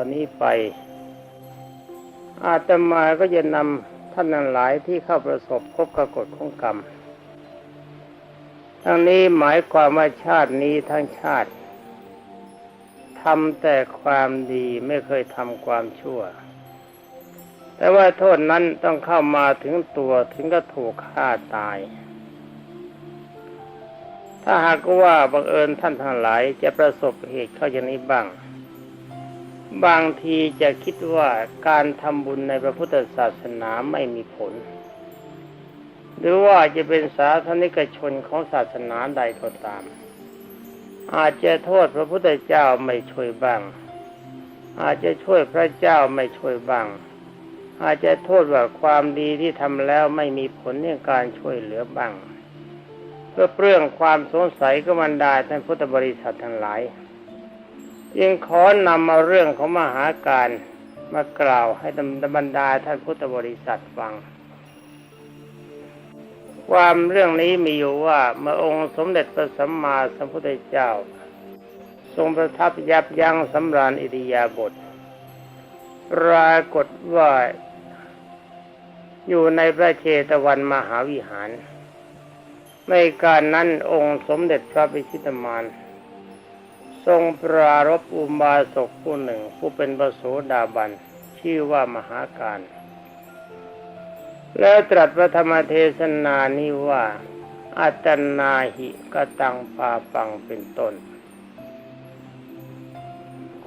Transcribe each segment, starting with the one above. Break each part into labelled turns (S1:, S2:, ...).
S1: อนนี้ไป อาตมาก็จะนำท่านนั้นหลายที่เข้าประสบพบกับกฎของกรรม ทั้งนี้หมายความว่าชาตินี้ทั้งชาติทำแต่ความดีไม่เคยทำความชั่ว แต่ว่าโทษนั้นต้องเข้ามาถึงตัวถึงก็ถูกฆ่าตาย ถ้าหากว่าบังเอิญท่านทั้งหลายจะประสบเหตุเข้าอย่างนี้บ้าง บางทีจะคิดว่าการทำบุญในพระพุทธศาสนาไม่มีผล หรือว่าจะเป็นสาธนิกชนของศาสนาใดก็ตาม อาจจะโทษพระพุทธเจ้าไม่ช่วยบ้าง อาจจะช่วยพระเจ้าไม่ช่วยบ้าง อาจจะโทษว่าความดีที่ทำแล้วไม่มีผลในการช่วยเหลือบ้าง เพื่อเปลื้องความสงสัยก็บรรดาท่านพุทธบริษัททั้งหลาย ยังขอนำมาเรื่องของมหาการมากล่าวให้บรรดาท่านพุทธบริษัทฟัง ความเรื่องนี้มีอยู่ว่าเมื่อองค์สมเด็จพระสัมมาสัมพุทธเจ้า ทรงประทับยับยั้งสำราญอิริยาบถปรากฏว่าอยู่ในพระเชตวันมหาวิหาร ในการนั้นองค์สมเด็จพระพิชิตมาร ทรงปรารบอุบาสกผู้หนึ่ง ผู้เป็นพระโสดาบัน ชื่อว่ามหาการ แล้วตรัสพระธรรมเทศนานี้ว่าอัตนาหิกตังปาปังเป็นต้น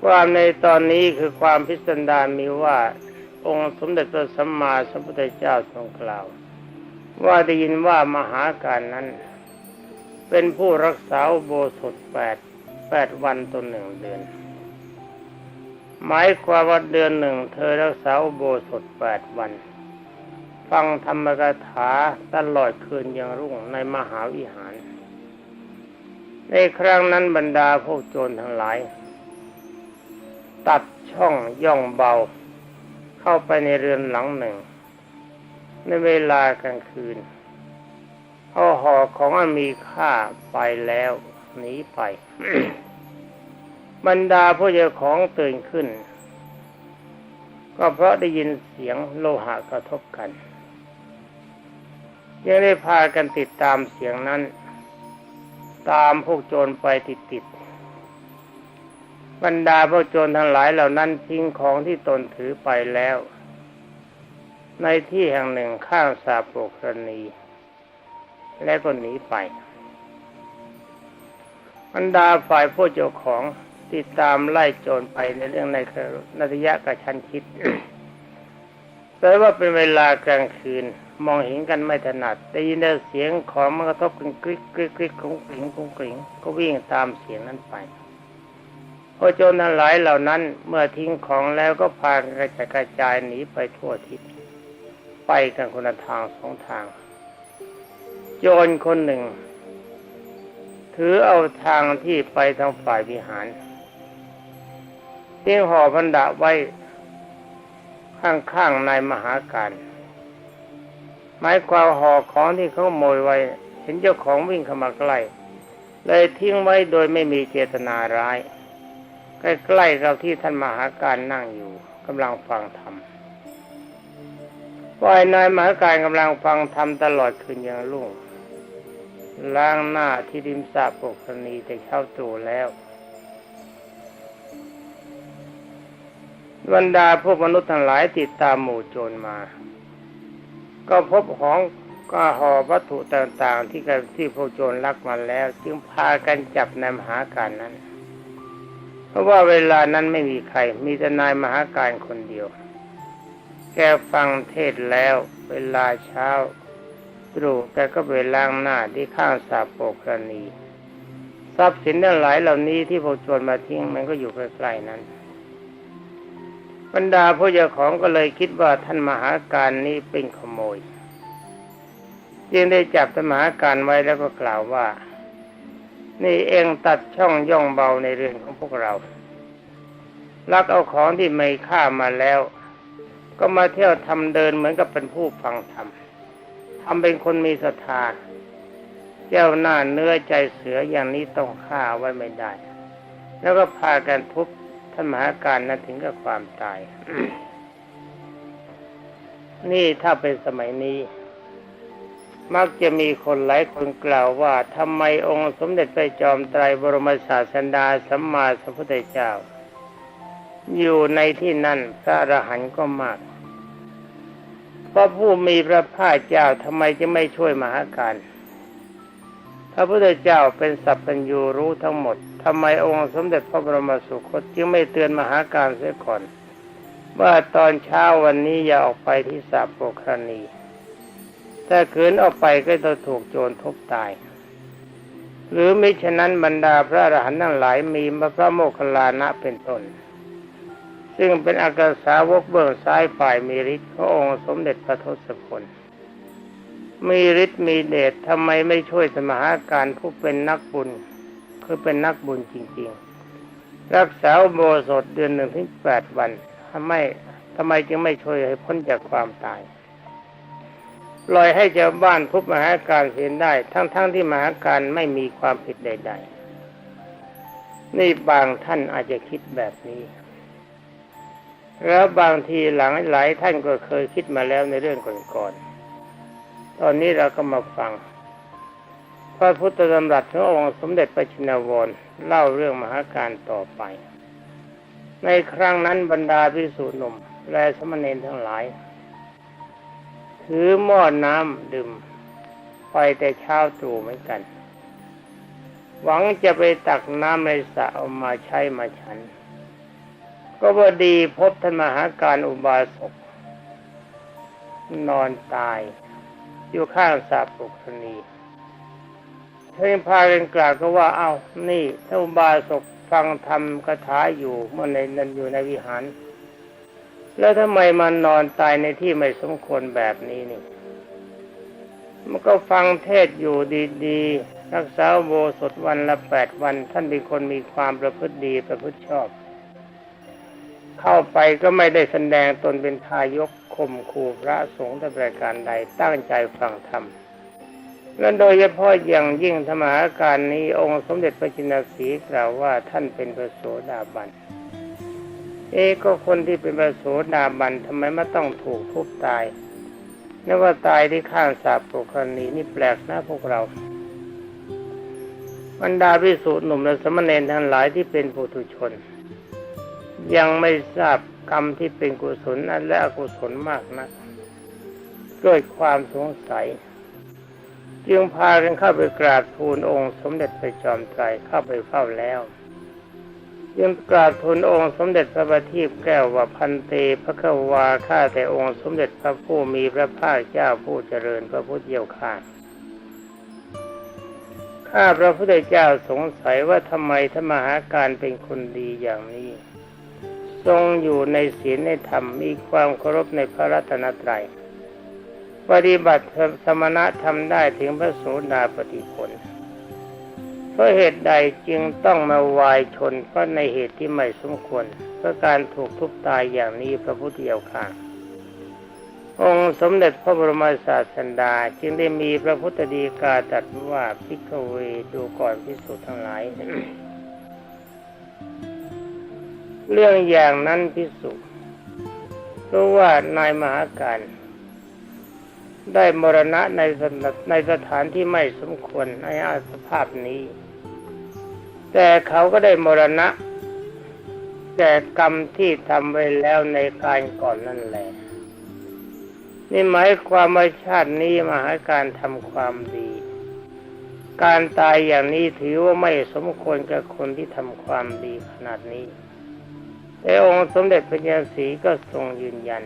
S1: ความในตอนนี้คือความพิสดารมีว่า องค์สมเด็จพระสัมมาสัมพุทธเจ้าทรงกล่าว ว่าได้ยินว่ามหาการนั้น เป็นผู้รักษาโบสถแปด แปดวันต่อหนึ่งเดือน หมายความว่าเดือนหนึ่งเธอรักษาโบสถแปดวัน ฟังธรรมกถาตลอดคืนยังรุ่งในมหาวิหาร ในครั้งนั้นบรรดาพวกโจรทั้งหลาย ตัดช่องย่องเบา เข้าไปในเรือนหลังหนึ่ง ในเวลากลางคืนเอาห่อของอันมีค่าไปแล้ว หนีไป บรรดาผู้เจ้าของตื่นขึ้น ก็เพราะได้ยินเสียงโลหะกระทบกัน ยังได้พากันติดตามเสียงนั้น ตามพวกโจรไปติดๆบรรดาพวกโจรทั้งหลายเหล่านั้นทิ้งของที่ตนถือไปแล้ว ในที่แห่งหนึ่งข้างสาโปกรณีและก็หนีไป บรรดาฝ่ายผู้เจ้าของติดตามไล่โจรไปในเรื่องในนัตยะกระชันชิด แต่ว่าเป็นเวลากลางคืน มองเห็นกันไม่ถนัดได้ยินเสียงของมันกระทบกันกริ๊กกริ๊กกริ๊กกุ้งกริ๊งกุ้งกริ๊งก็วิ่งตามเสียงนั้นไปพอโจรทั้งหลายเหล่านั้นเมื่อทิ้งของแล้วก็พากันกระจายกระจายหนีไปทั่วทิศไปกันคนละทางสองทาง โจรคนหนึ่ง ถือเอาทางที่ไปทางฝ่ายวิหารทิ้งห่อพันดาไว้ข้างๆในมหาการหมายความห่อของที่เขาโมยไว้ เห็นเจ้าของวิ่งเข้ามาใกล้เลยทิ้งไว้โดยไม่มีเจตนาร้าย ใกล้ๆกับที่ท่านมหาการนั่งอยู่กำลังฟังธรรมฝ่ายนายมหาการกำลังฟังธรรมตลอดคืนอย่างรุ่ง ล้างหน้าที่ริมสระปกณีแต่เข้าตู่แล้วบรรดาพวกมนุษย์ทั้งหลายติดตามหมู่โจรมา ก็พบของก็ห่อวัตถุต่างๆ ที่กันที่พวกโจรลักมาแล้ว จึงพากันจับนายมหาการนั้น เพราะว่าเวลานั้นไม่มีใคร มีแต่นายมหาการคนเดียว แกฟังเทศแล้ว เวลาเช้า ตรู่แกก็ไปล้างหน้าที่ข้างสาโปกรณีทรัพย์สินทั้งหลายเหล่านี้ที่พวกโจรมาทิ้งมันก็อยู่ใกล้ๆนั้น บรรดาผู้เจ้าของก็เลยคิดว่าท่านมหาการนี้เป็นขโมย จึงได้จับท่านมหาการไว้แล้วก็กล่าวว่า นี่เองตัดช่องย่องเบาในเรื่อนของพวกเรา ลักเอาของที่ไม่ฆ่ามาแล้ว ก็มาเที่ยวทำเดินเหมือนกับเป็นผู้ฟังธรรม ทำเป็นคนมีศรัทธาเจ้าหน้าเนื้อใจเสืออย่างนี้ต้องฆ่าไว้ไม่ได้ แล้วก็พากันทุบท่านมหาการนั้นถึงกับความตาย นี่ถ้าเป็นสมัยนี้ มักจะมีคนหลายคนกล่าวว่าทำไมองค์สมเด็จพระจอมไตรบรมศาสดาสัมมาสัมพุทธเจ้า อยู่ในที่นั่นพระอรหันต์ก็มาก พราะผู้มีพระภาคเจ้าทำไมจะไม่ช่วยมหาการพระพุทธเจ้าเป็นสัพพัญญูรู้ทั้งหมดทำไมองค์สมเด็จพระบรมสุคตจึงไม่เตือนมหาการเสียก่อน ว่าตอนเช้าวันนี้อย่าออกไปที่สาโปครณีถ้าขืนออกไปก็จะถูกโจรทุบตาย หรือมิฉะนั้นบรรดาพระอรหันต์ทั้งหลายมีพระโมคคัลลานะเป็นต้น ซึ่งเป็นอากาสาวกเบื้องซ้ายฝ่ายมีฤทธิ์ขององค์สมเด็จพระทศพลมีฤทธิ์มีเดชทำไมไม่ช่วยสมหาการผู้เป็นนักบุญ คือเป็นนักบุญจริง ๆ รักษาโบสถเดือนหนึ่งถึงแปดวันทำไมทำไมจึงไม่ช่วยให้พ้นจากความตายปล่อยให้ชาวบ้านทุบมหาการเสียได้ ทั้งๆทที่มหาการไม่มีความผิดใด ๆ นี่บางท่านอาจจะคิดแบบนี้ แล้วบางทีหลังหลายท่านก็เคยคิดมาแล้วในเรื่องก่อนๆ ตอนนี้เราก็มาฟัง พระพุทธดำรัสขององค์สมเด็จพระชินวรเล่าเรื่องมหาการต่อไป ในครั้งนั้นบรรดาพิสุหนุ่มและสมณเณรทั้งหลาย ถือหม้อน้ำดื่ม ไปแต่เช้าตรู่เหมือนกัน หวังจะไปตักน้ำในสระเอามาใช้มาฉัน ก็พอดีพบท่านมหาการอุบาสกนอนตาย อยู่ข้างสาปุกนีเพื่อนพาเรนกล่าวก็ว่า เอา้านี่ท่านอุบาสกฟังธรรมคาถาอยู่เมื่อในนั้นอยู่ในวิหาร แล้วทำไมมันนอนตายในที่ไม่สมควรแบบนี้นี่ มันก็ฟังเทศอยู่ดีๆรักษาโบสถวันละแปดวัน ท่านเป็นคนมีความประพฤติดีประพฤติชอบ เข้าไปก็ไม่ได้แสดงตนเป็นทายกข่มขู่พระสงฆ์แต่ประการใดตั้งใจฟังธรรมและโดยเฉพาะอย่างยิ่งธรรมหาการนี้องค์สมเด็จพระจินสีกล่าวว่าท่านเป็นพระโสดาบัน เอก็คนที่เป็นพระโสดาบันทำไมไม่ต้องถูกทุบตายนึกว่าตายที่ข้างสาปุคนีนี่แปลกนะพวกเราบรรดาพิสุหนุ่มและสมณเณรทั้งหลายที่เป็นปุถุชน ยังไม่ทราบกรรมที่เป็นกุศลนั่นและอกุศลมากนะเกิดความสงสัย จึงพากันเข้าไปกราบทูลองค์ สมเด็จพระจอมไตรเข้าไปเฝ้าแล้วยังกราบทูลองค์สมเด็จพระบัณฑิตแก้วว่าพันเตพระควาข้าแต่องค์สมเด็จพระผู้มีพระภาคเจ้าผู้เจริญพระพุทธเจ้าข้าข้าพระพุทธเจ้าสงสัยว่าทำไมธรรมหาการเป็นคนดีอย่างนี้ ทรงอยู่ในศีลในธรรมมีความเคารพในพระรัตนตรัย ปฏิบัติสมณะทำได้ถึงพระโสดาปฏิผลเพราะเหตุใดจึงต้องมาวายชนเพราะในเหตุที่ไม่สมควรเพราะการถูกทุบตายอย่างนี้พระพุทธเจ้าค่ะองค์สมเด็จพระบรมศาสดาจึงได้มีพระพุทธดีกาตรัสว่าพิกเวดูก่อนพิสุทั้งหลาย เรื่องอย่างนั้นพิสุเพราะว่านายมหาการ ได้มรณะในสถานในสถานที่ไม่สมควรในอาสภาพนี้ แต่เขาก็ได้มรณะ แต่กรรมที่ทำไว้แล้วในการก่อนนั่นแหละนี่หมายความว่าชาตินี้มหาการทำความดี การตายอย่างนี้ถือว่าไม่สมควรกับคนที่ทำความดีขนาดนี้ แต่องค์สมเด็จพระญาณสีก็ทรงยืนยัน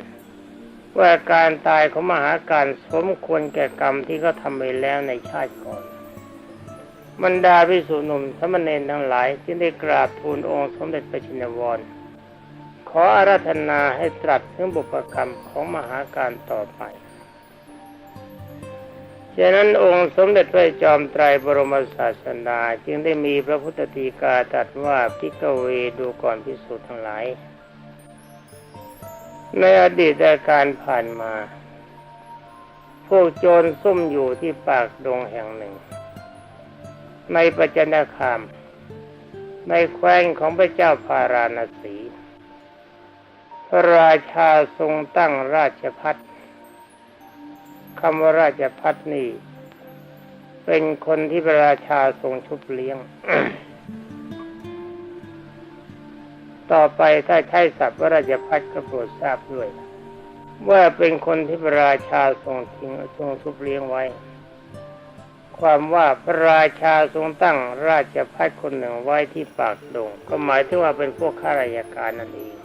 S1: ว่าการตายของมหาการสมควรแก่กรรมที่เขาทำไปแล้วในชาติก่อนบรรดาพิสุนุมสมณเณรทั้งหลายที่ได้กราบทูลองค์สมเด็จพระชินวร ขออาราธนาให้ตรัสถึงบุพกรรมของมหาการต่อไป ฉะนั้นองค์สมเด็จพระจอมไตรบรมศาสดาจึงได้มีพระพุทธตีกาตรัสว่าพิกเวดูก่อนพิสุทั้งหลาย ในอดีตการผ่านมา พวกโจรซุ่มอยู่ที่ปากดงแห่งหนึ่ง ในปัจจนาคาม ในแคว้นของพระเจ้าพาราณสี พระราชาทรงตั้งราชพัฒ คำว่าราชพัฒนี่เป็นคนที่พระราชาทรงชุบเลี้ยง ต่อไปถ้าใช้ศัพท์ว่าราชพัฒก็โปรดทราบด้วย ว่าเป็นคนที่พระราชาทรงทิ้งทรงชุบเลี้ยงไว้ ความว่าพระราชาทรงตั้งราชพัฒคนหนึ่งไว้ที่ปากดง ก็หมายถึงว่าเป็นพวกข้าราชการนั่นเอง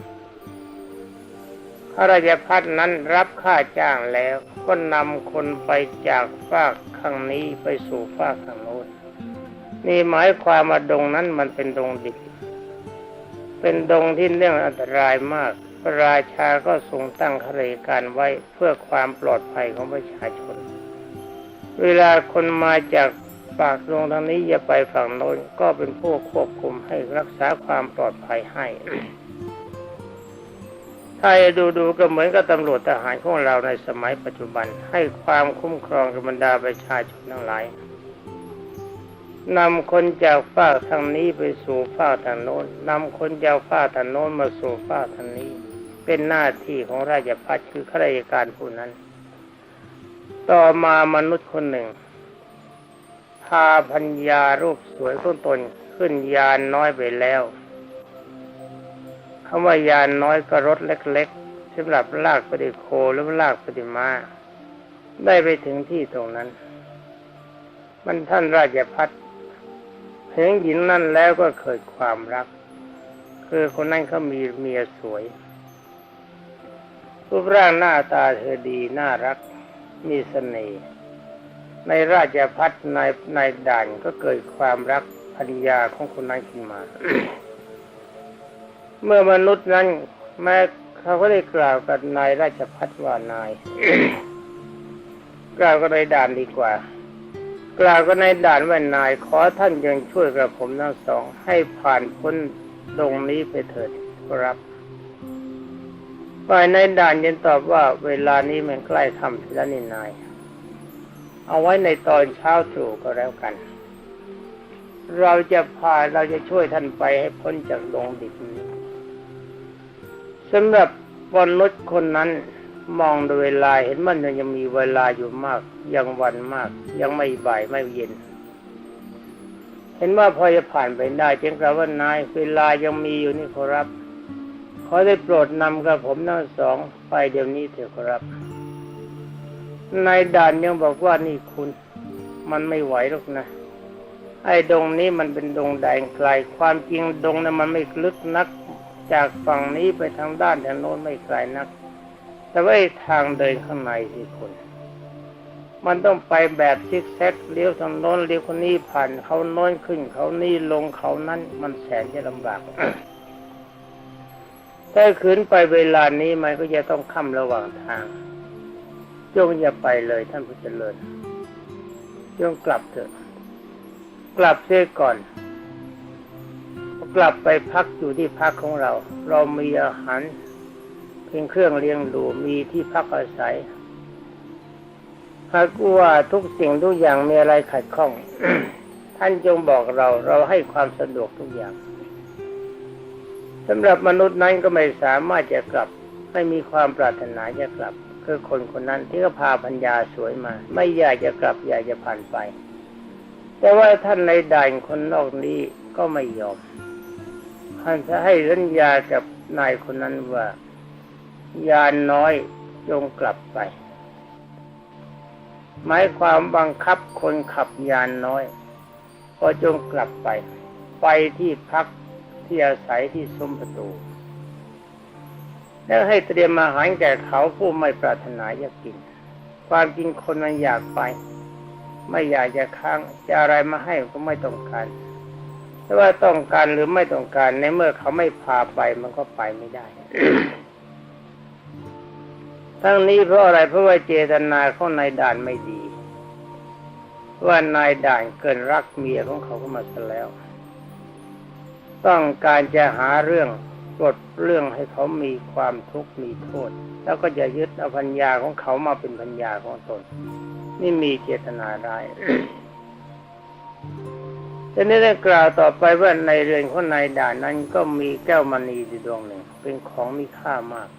S1: ข้าราชพัฒนั้นรับค่าจ้างแล้วก็นำคนไปจากฝากข้างนี้ไปสู่ฝากข้างโน้นนี่หมายความว่าดงนั้นมันเป็นดงดิบเป็นดงที่เรื่องอันตรายมาก พระราชาก็ทรงตั้งขราชการไว้เพื่อความปลอดภัยของประชาชน เวลาคนมาจากปากดงทางนี้อย่าไปฝั่งโน้นก็เป็นผู้ควบคุมให้รักษาความปลอดภัยให้ ถ้าดูดูๆก็เหมือนกับตำรวจทหารของเราในสมัยปัจจุบัน ให้ความคุ้มครองกับบรรดาประชาชนทั้งหลายนำคนจากฝ้าทางนี้ไปสู่ฝ้าทางโน้นนำคนจากฝ้าทางโน้นมาสู่ฝ้าทางนี้ เป็นหน้าที่ของราชพัฒคือข้าราชการผู้นั้น ต่อมามนุษย์คนหนึ่ง พาพัญญารูปสวยของตนขึ้นยานน้อยไปแล้ว คำว่ายานน้อยก็รถเล็ก ๆสำหรับลากปฏิโคหรือว่าลากปฏิมาได้ไปถึงที่ตรงนั้น มันท่านราชพัฒเห็นหญิงนั่นแล้วก็เกิดความรัก คือคนนั้นเขามีเมียสวยรูปร่างหน้าตาเธอดีน่ารักมีเสน่ห์ในราชพัฒในในด่านก็เกิดความรักภรรยาของคนนั้นขึ้นมา เมื่อมนุษย์นั้น แม้เขาก็ได้กล่าวกับนายราชพัฒว่านาย กล่าวก็ในด่านดีกว่า กล่าวก็ในด่านว่านาย ขอท่านยังช่วยกับผมทั้งสอง ให้ผ่านพ้นตรงนี้ไปเถิดครับฝ่ายในด่านยังตอบว่าเวลานี้มันใกล้ทำแล้วนี่นาย เอาไว้ในตอนเช้าตรู่ก็แล้วกัน เราจะพาเราจะช่วยท่านไปให้พ้นจากดงดิบนี้ สำหรับมนุษย์คนนั้นมองดูเวลาเห็นมันยังมีเวลาอยู่มาก ยังวันมาก ยังไม่บ่ายไม่เย็น เห็นว่าพอจะผ่านไปได้จึงกล่าวว่านายเวลายังมีอยู่นี่ขอรับขอได้โปรดนำกับผมทั้งสองไปเดี๋ยวนี้เถอะครับนายด่านยังบอกว่านี่คุณ มันไม่ไหวหรอกนะ ไอ้ดงนี้มันเป็นดงแดงไกลความจริงดงนั้นมันไม่ลึกนัก จากฝั่งนี้ไปทางด้านทางโน้นไม่ไกลนัก แต่ว่าทางเดินข้างในสิคุณมันต้องไปแบบซิกแซกเลี้ยวทางโน้นเลี้ยวคนนี้ผ่านเขาโน้นขึ้น เขานี่ลงเขานั้นมันแสนจะลำบากถ้าขืนไปเวลานี้มันก็จะต้องค่ำระหว่างทางจงอย่าไปเลยท่านผู้เจริญจงกลับเถอะ กลับเสียก่อน กลับไปพักอยู่ที่พักของเรา เรามีอาหารเพียงเครื่องเลี้ยงดูมีที่พักอาศัยหากว่าทุกสิ่งทุกอย่างมีอะไรขัดข้อง ท่านจงบอกเราเราให้ความสะดวกทุกอย่างสำหรับมนุษย์นั้นก็ไม่สามารถจะกลับ ไม่มีความปรารถนาจะกลับ คือคนคนนั้นที่ก็พาพัญญาสวยมา ไม่อยากจะกลับอยากจะผ่านไป แต่ว่าท่านในด่านคนนอกนี้ก็ไม่ยอม ท่านจะให้สัญญากับนายคนนั้นว่ายานน้อยจงกลับไป หมายความบังคับคนขับยานน้อยก็จงกลับไป ไปที่พักที่อาศัยที่ซุ้มประตู แล้วให้เตรียมอาหารแก่เขาผู้ไม่ปรารถนาจะกิน ความจริงคนมันอยากไป ไม่อยากจะค้างจะอะไรมาให้ก็ไม่ต้องการ แต่ว่าต้องการหรือไม่ต้องการในเมื่อเขาไม่พาไปมันก็ไปไม่ได้ ทั้งนี้เพราะอะไรเพราะว่าเจตนาของนายด่านไม่ดี ว่านายด่านเกินรักเมียของเขาเข้ามาซะแล้ว ต้องการจะหาเรื่องกดเรื่องให้เขามีความทุกข์มีโทษ แล้วก็จะยึดเอาพัญญาของเขามาเป็นพัญญาของตน นี่มีเจตนาร้าย ทีนี้ได้กล่าวต่อไปว่าในเรือนของนายด่านนั้นก็มีแก้วมณีอยู่ดวงหนึ่ง เป็นของมีค่ามาก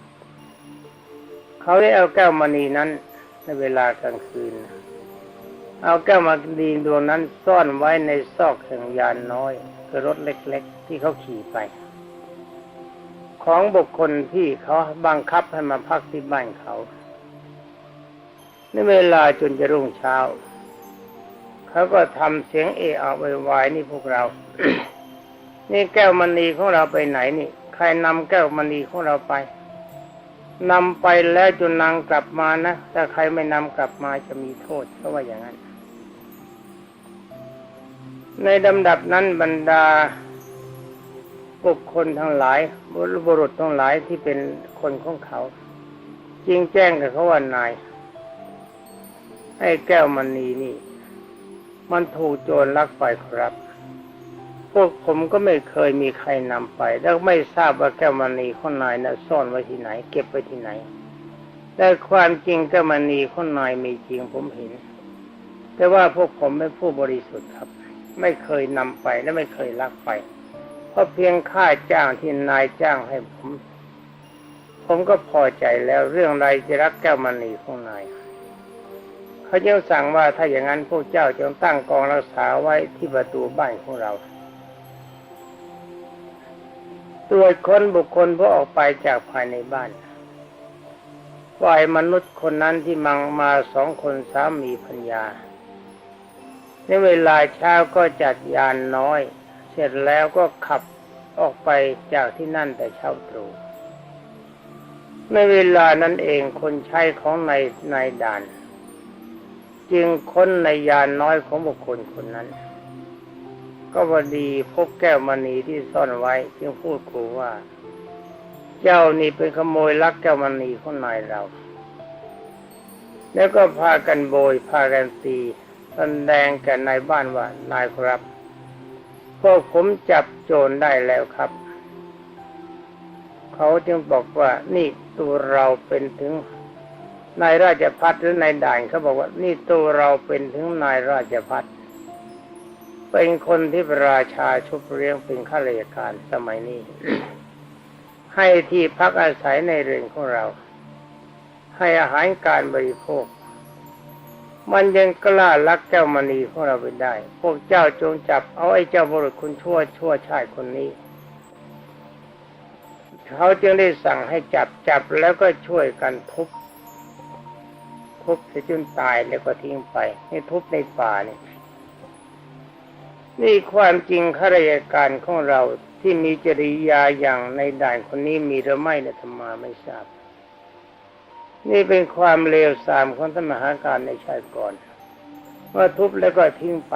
S1: เขาได้เอาแก้วมณีนั้น ในเวลากลางคืน เอาแก้วมณีดวงนั้นซ่อนไว้ในซอกแห่งยานน้อยคือรถเล็ก ๆ ที่เขาขี่ไป ของบุคคลที่เขาบังคับให้มาพักที่บ้านเขา ในเวลาจนจะรุ่งเช้า เขาก็ทำเสียงเอะอะไวายนี่พวกเรา นี่แก้วมณีของเราไปไหนนี่ ใครนำแก้วมณีของเราไปนำไปแล้วจนนางกลับมานะ ถ้าใครไม่นำกลับมาจะมีโทษเพราะว่าอย่างนั้น ในลำดับนั้นบรรดาบุคคลทั้งหลายบุรุษทั้งหลายที่เป็นคนของเขาจริงแจ้งกับเขาว่านายไอ้แก้วมณีนี่ มันถูกโจรลักไปครับ พวกผมก็ไม่เคยมีใครนำไป แล้วไม่ทราบว่าแก้วมณีขอนายนะ่ะซ่อนไว้ที่ไหน เก็บไว้ที่ไหน แต่ความจริงแก้วมณีขอนายมีจริงผมเห็น แต่ว่าพวกผมเป็นผู้บริสุทธิ์ครับ ไม่เคยนำไปและไม่เคยลักไป เพราะเพียงค่าจ้างที่นายจ้างให้ผม ผมก็พอใจแล้วเรื่องไรจะรักแก้วมณีของนาย เขาจึงสั่งว่าถ้าอย่างนั้นพวกเจ้าจงตั้งกองรักษาไว้ที่ประตูบ้านของเรา ตรวจคนบุคคลผู้ออกไปจากภายในบ้านฝ่ายมนุษย์คนนั้นที่มังมาสองคนสามีพัญญา ในเวลาเช้าก็จัดยานน้อย เสร็จแล้วก็ขับออกไปจากที่นั่นแต่เช้าตรู่ในเวลานั้นเองคนใช้ของนายนายด่าน จึงค้นในยานน้อยของบุคคลคนนั้น ก็พอดีพบแก้วมณีที่ซ่อนไว้ จึงพูดขู่ว่า เจ้านี่เป็นขโมยลักแก้วมณีของนายเรา แล้วก็พากันโบยพากันตีแสดงแก่นายบ้านว่านายครับพวกผมจับโจรได้แล้วครับ เขาจึงบอกว่านี่ตัวเราเป็นถึง นายราชพัฒหรือนายด่านเขาบอกว่า นี่ตัวเราเป็นถึงนายราชพัฒเป็นคนที่ระราชาชุบเลี้ยงเป็นข้าราชการสมัยนี้ ให้ที่พักอาศัยในเรือนของเรา ให้อาหารการบริโภค มันยังกล้าลักแก้วมณีของเราไปได้ พวกเจ้าจงจับเอาไอ้เจ้าบุรุษคุณชั่วชั่วชายคนนี้เขาจึงได้สั่งให้จับจับแล้วก็ช่วยกันทุบ ทุบจนตายแล้วก็ทิ้งไปนี่ทุบในป่านี่นี่ความจริงข้าราชการของเราที่มีจริยาอย่างในด่านคนนี้มีหรือไม่เนี่ยธรรมาไม่ทราบ นี่เป็นความเลวทรามของท่านมหาการในชาติก่อนเมื่อทุบแล้วก็ทิ้งไป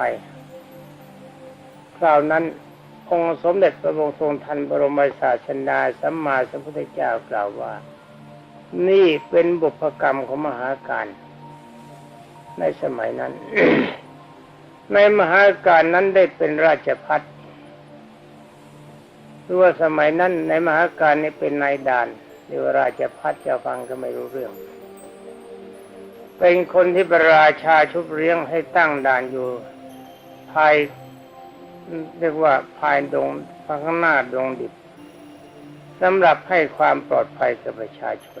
S1: คราวนั้นองค์สมเด็จพระบรมทรงทันบรมศาสนาสัมมาสัมพุทธเจ้ากล่าวว่า นี่เป็นบุพกรรมของมหาการ ในสมัยนั้น ในมหาการนั้นได้เป็นราชพัฒหรือว่าสมัยนั้นในมหาการนี้เป็นนายด่านหรือว่าราชพัฒจะฟังก็ไม่รู้เรื่อง เป็นคนที่พระราชาชุบเลี้ยงให้ตั้งด่านอยู่ ภายเรียกว่าภายดงข้างหน้าดงดิบสำหรับให้ความปลอดภัยกับประชาชน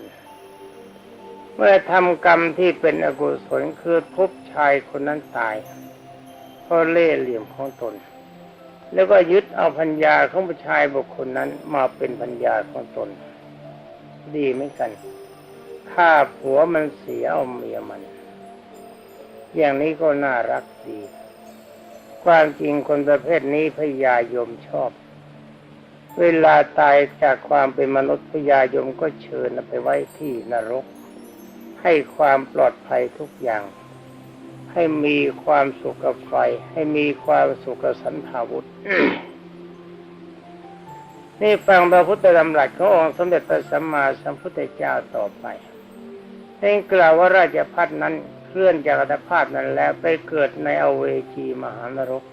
S1: เมื่อทำกรรมที่เป็นอกุศลคือทุบชายคนนั้นตายเพราะเล่เหลี่ยมของตน แล้วก็ยึดเอาพัญญาของผู้ชายบุคคลนั้นมาเป็นพัญญาของตน ดีไหมกันฆ่าผัวมันเสียเอาเมียมัน อย่างนี้ก็น่ารักดี ความจริงคนประเภทนี้พญายมชอบ เวลาตายจากความเป็นมนุษย์พญายมก็เชิญไปไว้ที่นรก ให้ความปลอดภัยทุกอย่าง ให้มีความสุขกับไฟ ให้มีความสุขกับสันทาวุธนี่ฟังพระพุทธดำรัสขององค์สมเด็จพระสัมมาสัมพุทธเจ้าต่อไปเองกล่าวว่าราชพัฒนั้นเคลื่อนจากอัตภาพนั้นแล้วไปเกิดในอเวจีมหานรก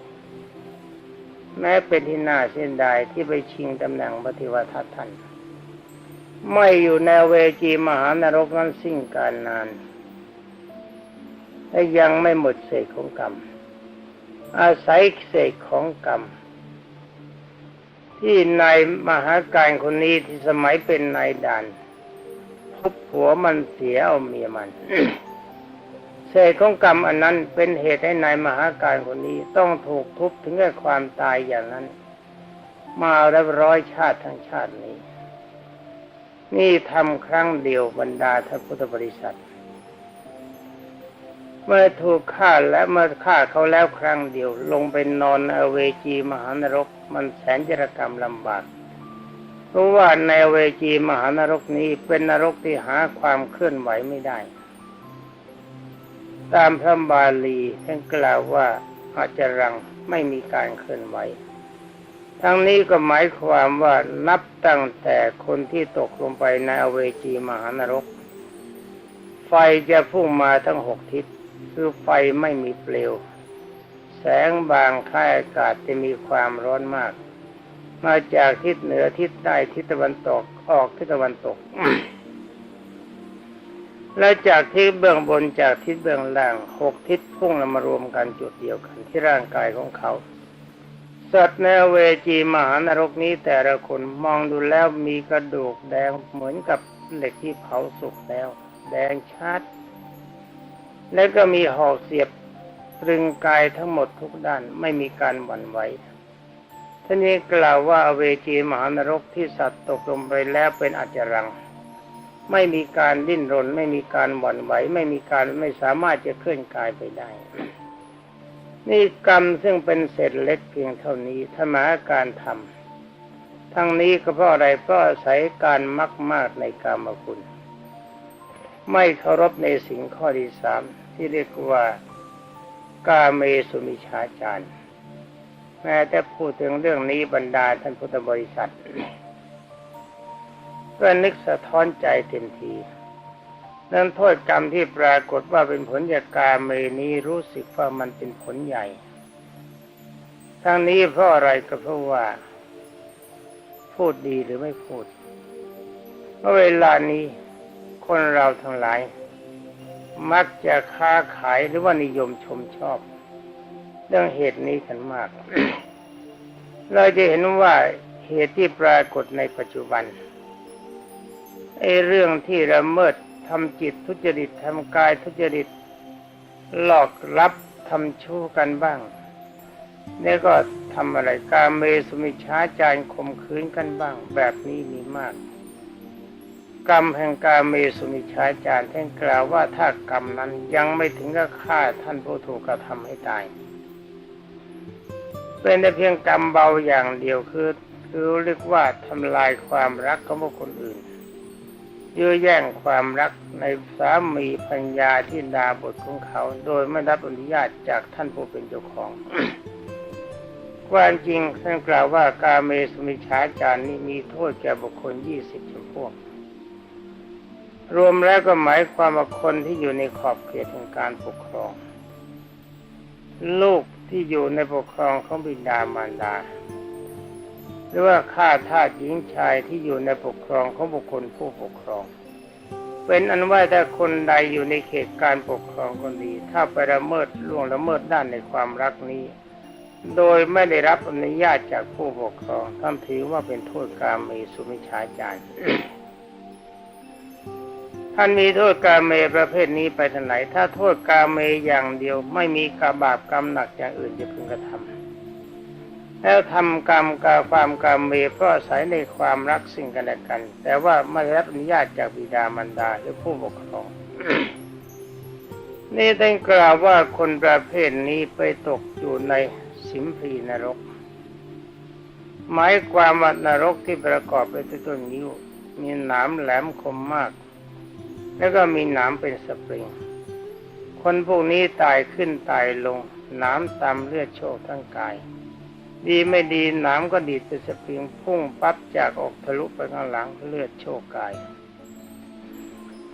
S1: แม้เป็นที่น่าเสียดายที่ไปชิงตำแหน่งปฏิวัติท่าน ไม่อยู่ในเวจีมหานรกนั้นสิ้นการนาน และยังไม่หมดเศษของกรรม อาศัยเศษของกรรม ที่นายมหาการคนนี้ที่สมัยเป็นนายด่านพบผัวมันเสียเอาเมียมันเศษของกรรมอันนั้นเป็นเหตุให้นายมหาการคนนี้ต้องถูกทุบถึงแก่ความตายอย่างนั้น มาแล้วร้อยชาติทั้งชาตินี้ นี่ทำครั้งเดียวบรรดาท่านพุทธบริษัท เมื่อถูกฆ่าและเมื่อฆ่าเขาแล้วครั้งเดียว ลงไปนอนอเวจีมหานรก มันแสนจรกรรมลำบากเพราะว่าในเวจีมหานรกนี้เป็นนรกที่หาความเคลื่อนไหวไม่ได้ ตามพระบาลีท่านกล่าวว่าอาจจะรังไม่มีการเคลื่อนไหว ทั้งนี้ก็หมายความว่านับตั้งแต่คนที่ตกลงไปในอเวจีมหานรก ไฟจะพุ่งมาทั้งหกทิศคือไฟไม่มีเปลว แสงบางค่ายอากาศจะมีความร้อนมาก มาจากทิศเหนือทิศใต้ทิศตะวันตกออกทิศตะวันตก และจากทิศเบื้องบนจากทิศเบื้องล่างหกทิศพุ่งมารวมกันจุดเดียวกันที่ร่างกายของเขา สัตว์ในเวจีมหานรกนี้แต่ละคนมองดูแล้วมีกระดูกแดงเหมือนกับเหล็กที่เผาสุกแล้ว แดงชัด และก็มีหอกเสียบตรึงกายทั้งหมดทุกด้านไม่มีการหวั่นไหวท่านนี้กล่าวว่าเวจีมหานรกที่สัตว์ตกลงไปแล้วเป็นอาจรัง ไม่มีการดิ้นรน ไม่มีการหวั่นไหว ไม่มีการไม่สามารถจะเคลื่อนกายไปได้ นี่กรรมซึ่งเป็นเศษเล็กเพียงเท่านี้ถ้ามาการทำทั้งนี้ก็เพราะอะไรเพราะอาศัยการมักมากในกรรมคุณ ไม่เคารพในสิ่งข้อที่สามที่เรียกว่ากาเมสุมิชาจารแม้แต่พูดถึงเรื่องนี้บรรดาท่านพุทธบริษัทก็นึกสะท้อนใจเต็มที นั้นโทษกรรมที่ปรากฏว่าเป็นผลจากกาเมนี้รู้สึกว่ามันเป็นผลใหญ่ ทั้งนี้เพราะอะไรก็เพราะว่า พูดดีหรือไม่พูดเมื่อเวลานี้คนเราทั้งหลาย มักจะค้าขายหรือว่านิยมชมชอบ เรื่องเหตุนี้กันมาก เราจะเห็นว่าเหตุที่ปรากฏในปัจจุบันไอ้เรื่องที่ละเมิด ทำจิตทุจริตทำกายทุจริต หลอกรับทำชู้กันบ้างนี่ก็ทำอะไรกาเมสุมิชฌาจารข่มขืนกันบ้าง แบบนี้มีมาก กรรมแห่งกาเมสุมิชฌาจารท่านกล่าวว่าถ้ากรรมนั้นยังไม่ถึงกับฆ่าท่านผู้ถูกกระทำให้ตาย เป็นแต่เพียงกรรมเบาอย่างเดียวคือคือเรียกว่าทำลายความรักของบุคคลอื่น ยื้อแย่งความรักในสามีปัญญาที่ดาบทของเขา โดยไม่รับอนุญาตจากท่านผู้เป็นเจ้าของความจริงท่านกล่าวว่ากาเมสุมิชาจารนี้มีโทษแก่บุคคลยี่สิบจำพวก รวมแล้วก็หมายความว่าคนที่อยู่ในขอบเขตของการปกครอง ลูกที่อยู่ในปกครองของบิดามารดา หรือว่าข้าทาสหญิงชายที่อยู่ในปกครองของบุคคลผู้ปกครอง เป็นอันว่าถ้าคนใดอยู่ในเขตการปกครองคนดีถ้าไปละเมิดล่วงละเมิดด้านในความรักนี้ โดยไม่ได้รับอนุญาตจากผู้ปกครองท่านถือว่าเป็นโทษกรรมมีสุมิชาจารท่านมีโทษกาเมประเภทนี้ไปทางไหน ถ้าโทษกาเมอย่างเดียวไม่มีกาบาปกรรมหนักอย่างอื่นจะพึงกระทำ แล้วทำกรรมกาความกาเมเพราะอาศัยในความรักสิ่งกันและกัน แต่ว่าไม่รับอนุญาตจากบิดามารดาหรือผู้ปกครองนี่ได้กล่าวว่าคนประเภทนี้ไปตกอยู่ในสิมพีนรก หมายความว่านรกที่ประกอบไปด้วยต้นนิ้ว มีหนามแหลมคมมาก แล้วก็มีหนามเป็นสปริง คนพวกนี้ตายขึ้นตายลงหนามตามเลือดโชกทั้งกาย ดีไม่ดีหนามก็ดีดเป็นสปริงพุ่งปั๊บจากออกทะลุไปข้างหลังเลือดโชกกาย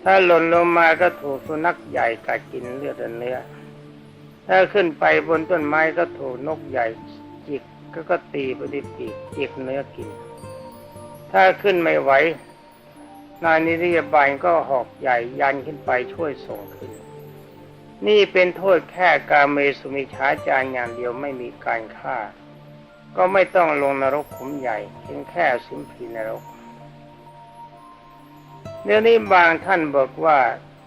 S1: ถ้าหล่นลงมาก็ถูกสุนัขใหญ่กัดกินเลือดเนื้อ ถ้าขึ้นไปบนต้นไม้ก็ถูกนกใหญ่จิกก็ก็ตีไปที่ปีกจิกเนื้อกิน ถ้าขึ้นไม่ไหวนายนิริยบาลก็หอกใหญ่ยันขึ้นไปช่วยส่งขึ้น นี่เป็นโทษแค่การเมสุมิชาจารอย่างเดียวไม่มีการฆ่า ก็ไม่ต้องลงนรกขุมใหญ่เพียงแค่สิมพีนรกเดี๋ยวนี้บางท่านบอกว่า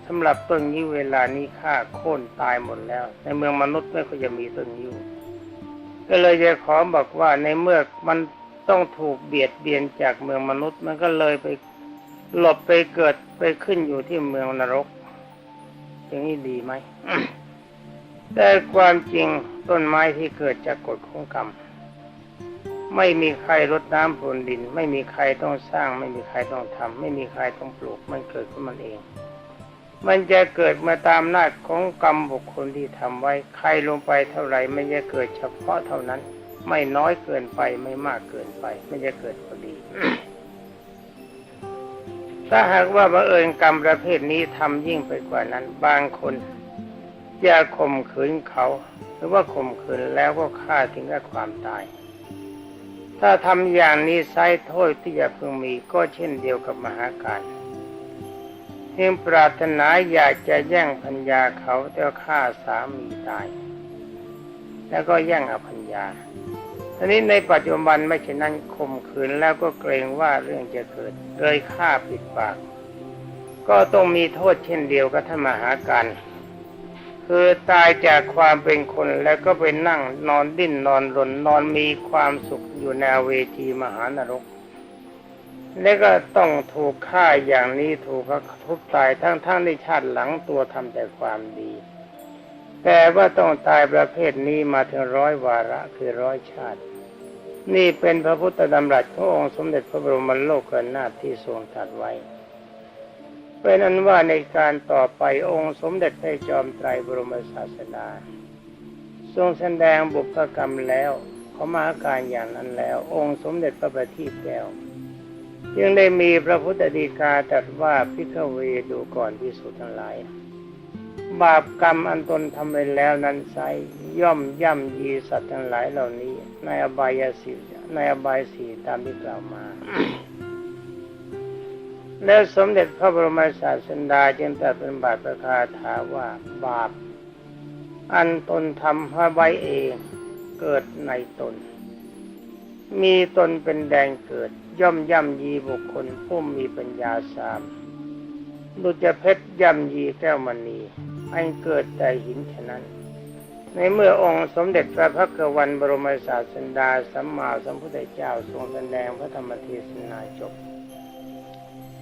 S1: สำหรับต้นยิ้วเวลานี้ฆ่าโค่นตายหมดแล้ว ในเมืองมนุษย์ไม่ค่อยจะมีต้นยิ้วก็เลยจะขอบอกว่าในเมื่อมันต้องถูกเบียดเบียนจากเมืองมนุษย์มันก็เลยไปหลบไปเกิดไปขึ้นอยู่ที่เมืองนรก อย่างนี้ดีไหมแต่ความจริงต้นไม้ที่เกิดจากกฎของกรรม ไม่มีใครรดน้ำพรวนดิน ไม่มีใครต้องสร้าง ไม่มีใครต้องทำไม่มีใครต้องปลูก มันเกิดขึ้นมันเอง มันจะเกิดมาตามนาจของกรรมบุคคลที่ทำไว้ ใครลงไปเท่าไหร่มันจะเกิดเฉพาะเท่านั้น ไม่น้อยเกินไปไม่มากเกินไป มันจะเกิดพอดี ถ้าหากว่าบังเอิญกรรมประเภทนี้ทำยิ่งไปกว่านั้น บางคนอย่าข่มขืนเขา หรือว่าข่มขืนแล้วก็ฆ่าถึงกับความตาย ถ้าทำอย่างนี้ไซโทษที่จะพึงมีก็เช่นเดียวกับมหาการเพียงปรารถนาอยากจะแย่งพัญญาเขาแต่ฆ่าสามีตาย แล้วก็แย่งอภัญญาทีนี้ในปัจจุบันไม่เช่นนั้นข่มขืนแล้วก็เกรงว่าเรื่องจะเกิดเลยฆ่าปิดปาก ก็ต้องมีโทษเช่นเดียวกับท่านมหาการ คือตายจากความเป็นคนแล้วก็ไปนั่งนอนดิ้นนอนรนนอนมีความสุขอยู่ในเวทีมหานรก แล้วก็ต้องถูกฆ่าอย่างนี้ถูกทุบตายทั้งๆในชาติหลังตัวทำแต่ความดี แต่ว่าต้องตายประเภทนี้มาถึงร้อยวาระคือร้อยชาติ นี่เป็นพระพุทธดำรัสขององค์สมเด็จพระบรมโลกนาถที่ทรงตรัสไว้ เป็นอันว่าในการต่อไปองค์สมเด็จพระจอมไตรบรมศาสดาทรงแสดงบุพกรรมแล้วเขามาอาการอย่างนั้นแล้ว องค์สมเด็จพระบัณฑิตแล้วจึงได้มีพระพุทธดีกาตรัสว่าพิฆเวดูก่อนพิสุทั้งหลาย บาปกรรมอันตนทำไปแล้วนั้นไซย่อมย่ำยีสัตว์ทั้งหลายเหล่านี้ ในอบายสีในอบายสีตามที่กล่าวมา แล้วสมเด็จพระบรมศาสดาจึงตรัสเป็นบาทประคาถาว่าบาป อันตนทำไว้เองเกิดในตน มีตนเป็นแดงเกิด ย่อมย่ำยีบุคคลผู้มีปัญญาสามดุจเพชรย่ำยีแก้วมณีอันเกิดแต่หินฉะนั้น ในเมื่อองค์สมเด็จพระพักวันบรมศาสดาสัมมาสัมพุทธเจ้าทรงแสดงพระธรรมเทศนาจบ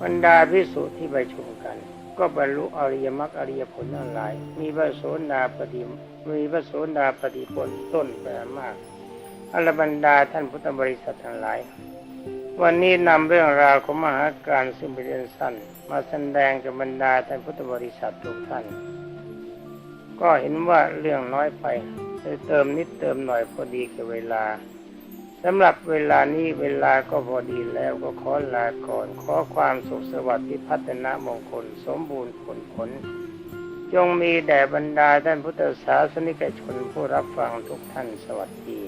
S1: บรรดาพิสุที่ไปชุมกัน ก็บรรลุอริยมรรคอริยผลทั้งหลาย มีพระโสดาปฏิมีพระโสดาปฏิผลต้นไปมากอรบรรดาท่านพุทธบริษัททั้งหลาย วันนี้นำเรื่องราวของมหาการซึ่งเป็นเรื่องสั้น มาแสดงกับบรรดาท่านพุทธบริษัททุกท่าน ก็เห็นว่าเรื่องน้อยไปเติมนิดเติมหน่อยพอดีกับเวลา สำหรับเวลานี้เวลาก็พอดีแล้วก็ขอลาก่อน ขอความสุขสวัสดิ์พิพัฒนามงคล สมบูรณ์ผลผล จงมีแด่บรรดาท่านพุทธศาสนิกชนผู้รับฟังทุกท่านสวัสดี